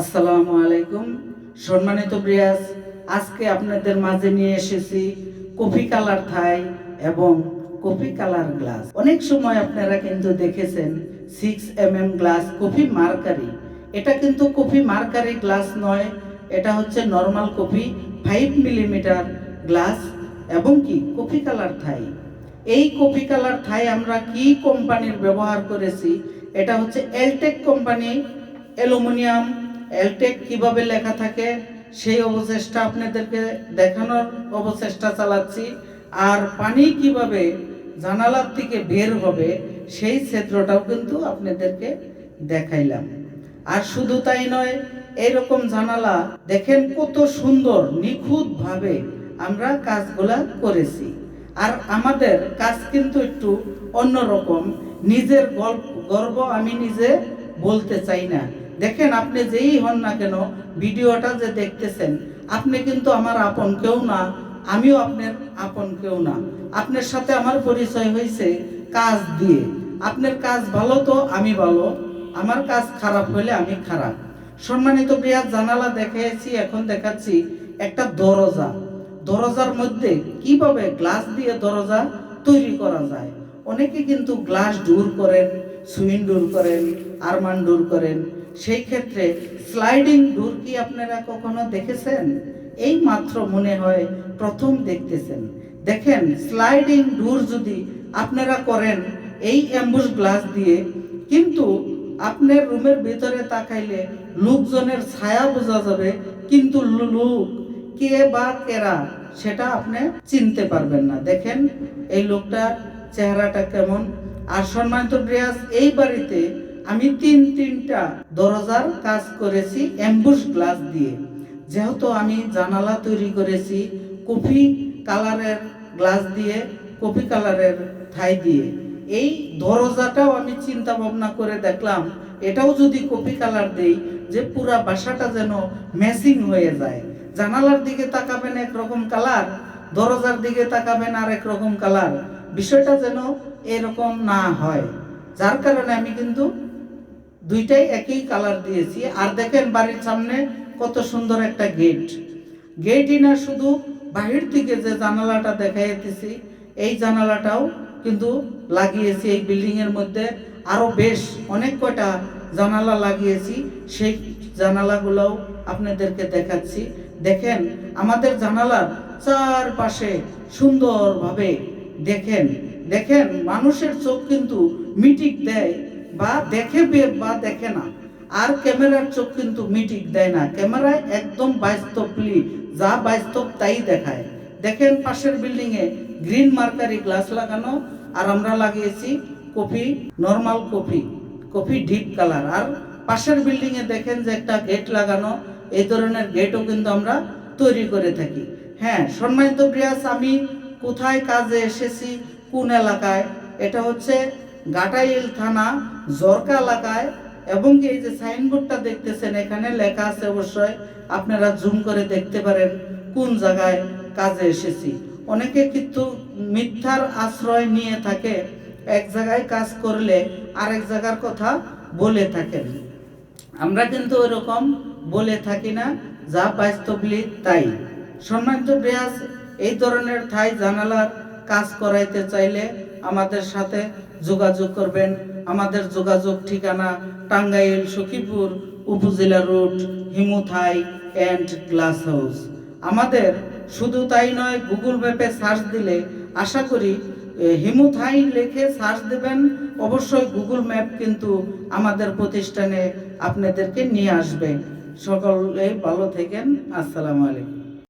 আসসালামু আলাইকুম। সম্মানিত ব্রিয়াস আজকে আপনাদের মাঝে নিয়ে এসেছি কফি কালার থাই এবং কফি কালার গ্লাস। অনেক সময় আপনারা কিন্তু দেখেছেন six M M glass coffee mercury. এটা কিন্তু কফি মার্কারি গ্লাস নয়, এটা হচ্ছে normal coffee five millimetre glass এবং কি, কফি কালার থাই। এই কফি কালার থাই আমরা কি কোম্পানির ব্যবহার করেছি, এটা হচ্ছে এলটেক কোম্পানি অ্যালুমিনিয়াম এলটেক কীভাবে লেখা থাকে, সেই অবচেষ্টা আপনাদেরকে দেখানোর অবচেষ্টা চালাচ্ছি। আর পানি কীভাবে জানালার থেকে বের হবে, সেই ক্ষেত্রটাও কিন্তু আপনাদেরকে দেখাইলাম। আর শুধু তাই নয়, এরকম জানালা দেখেন কত সুন্দর, নিখুঁতভাবে আমরা কাজগুলা করেছি। আর আমাদের কাজ কিন্তু একটু অন্যরকম, নিজের গল্প গর্ব আমি নিজে বলতে চাই না। দেখেন আপনি যেই হন না কেন, ভিডিওটা যে দেখতেছেন, আপনি কিন্তু আমার আপন কেউ না, আমিও আপনার আপন কেউ না। আপনার সাথে আমার পরিচয় হয়েছে কাজ দিয়ে। আপনার কাজ ভালো তো, আমি ভালো। আমার কাজ খারাপ হলে আমি খারাপ। সম্মানিত প্রিয়া জানালা দেখিয়েছি এখন দেখাচ্ছি একটা দরজা। দরজার মধ্যে কীভাবে গ্লাস দিয়ে দরজা তৈরি করা যায়? অনেকে কিন্তু গ্লাস ডুর করেন সুইন ডুর করেন, আরমান ডুর করেন সেই ক্ষেত্রে স্লাইডিং ডুর কি আপনারা কখনো দেখেছেন? এই মাত্র মনে হয় প্রথম দেখতেছেন। দেখেন স্লাইডিং ডুর যদি আপনারা করেন, এই অ্যাম্বুশ গ্লাস দিয়ে, কিন্তু আপনার রুমের ভিতরে তাকাইলে লোকজনের ছায়া বোঝা যাবে, কিন্তু লোক কে বা কেরা সেটা আপনি চিনতে পারবেন না। দেখেন, এই লোকটার চেহারাটা কেমন। আর সম্মানিত ব্রিয়াস এই বাড়িতে আমি তিন তিনটা দরজার কাজ করেছি অ্যাম্বুশ গ্লাস দিয়ে। যেহেতু আমি জানালা তৈরি করেছি, কফি কালারের গ্লাস দিয়ে, কফি কালারের ঠাই দিয়ে। এই দরজাটাও আমি চিন্তা ভাবনা করে দেখলাম, এটাও যদি কপি কালার দেই, যে পুরা বাসাটা যেন ম্যাচিং হয়ে যায়। জানালার দিকে তাকাবেন একরকম কালার, দরজার দিকে তাকাবেন আর একরকম কালার। বিষয়টা যেন এরকম না হয়। যার কারণে আমি কিন্তু দুইটাই একই কালার দিয়েছি। আর দেখেন বাড়ির সামনে কত সুন্দর একটা গেট গেটই না শুধু বাহির থেকে যে জানালাটা দেখাইতেছি, এই জানালাটাও কিন্তু লাগিয়েছি এই বিল্ডিং এর মধ্যে। আরও বেশ অনেক কয়টা জানালা লাগিয়েছি, সেই জানালাগুলোও আপনাদেরকে দেখাচ্ছি। দেখেন, আমাদের জানালার চারপাশে সুন্দরভাবে দেখেন। দেখেন, মানুষের চোখ কিন্তু মিটিক দেয়। বা দেখে বে- বা দেখে না। আর ক্যামেরার চোখ কিন্তু মিটিক, দেয় না। ক্যামেরায় একদম বাস্তবলি যা বাস্তব তাই দেখায়। দেখেন পাশের বিল্ডিং এ গ্রিন মার্কারি গ্লাস লাগানো, আর আমরা লাগিয়েছি coffee normal coffee coffee deep colour আর পাশের বিল্ডিং এ দেখেন যে একটা গেট লাগানো, এই ধরনের গেটও কিন্তু আমরা তৈরি করে থাকি। হ্যাঁ সম্মানিত প্রিয়াস আমি কোথায় কাজে এসেছি, কোন এলাকায়? এটা হচ্ছে গাটাইল থানা, জরকা এলাকায়, এবং এই যে সাইনবোর্ডটা দেখতেছেন, এখানে লেখা আছে অবশ্যই, আপনারা জুম করে দেখতে পারেন কোন জায়গায় কাজে এসেছি। অনেকে কিন্তু মিথ্যার আশ্রয় নিয়ে থাকে, এক জায়গায় কাজ করলে আরেক জায়গার কথা বলে থাকেন। আমরা কিন্তু ওরকম বলে থাকি না, যা বাস্তবলি তাই। সম্মানিত ব্রিয়াস এই ধরনের থাই জানালার কাজ করাইতে চাইলে আমাদের সাথে যোগাযোগ করবেন। আমাদের যোগাযোগ ঠিকানা টাঙ্গাইল, সখীপুর উপজেলা road, Himuthai and glass house. আমাদের শুধু তাই নয়, গুগল ম্যাপে সার্চ দিলে, আশা করি হিমুথাই লিখে সার্চ দেবেন। অবশ্যই গুগল ম্যাপ কিন্তু আমাদের প্রতিষ্ঠানে আপনাদেরকে নিয়ে আসবে। সকলে ভালো থেকেন। আসসালামু আলাইকুম।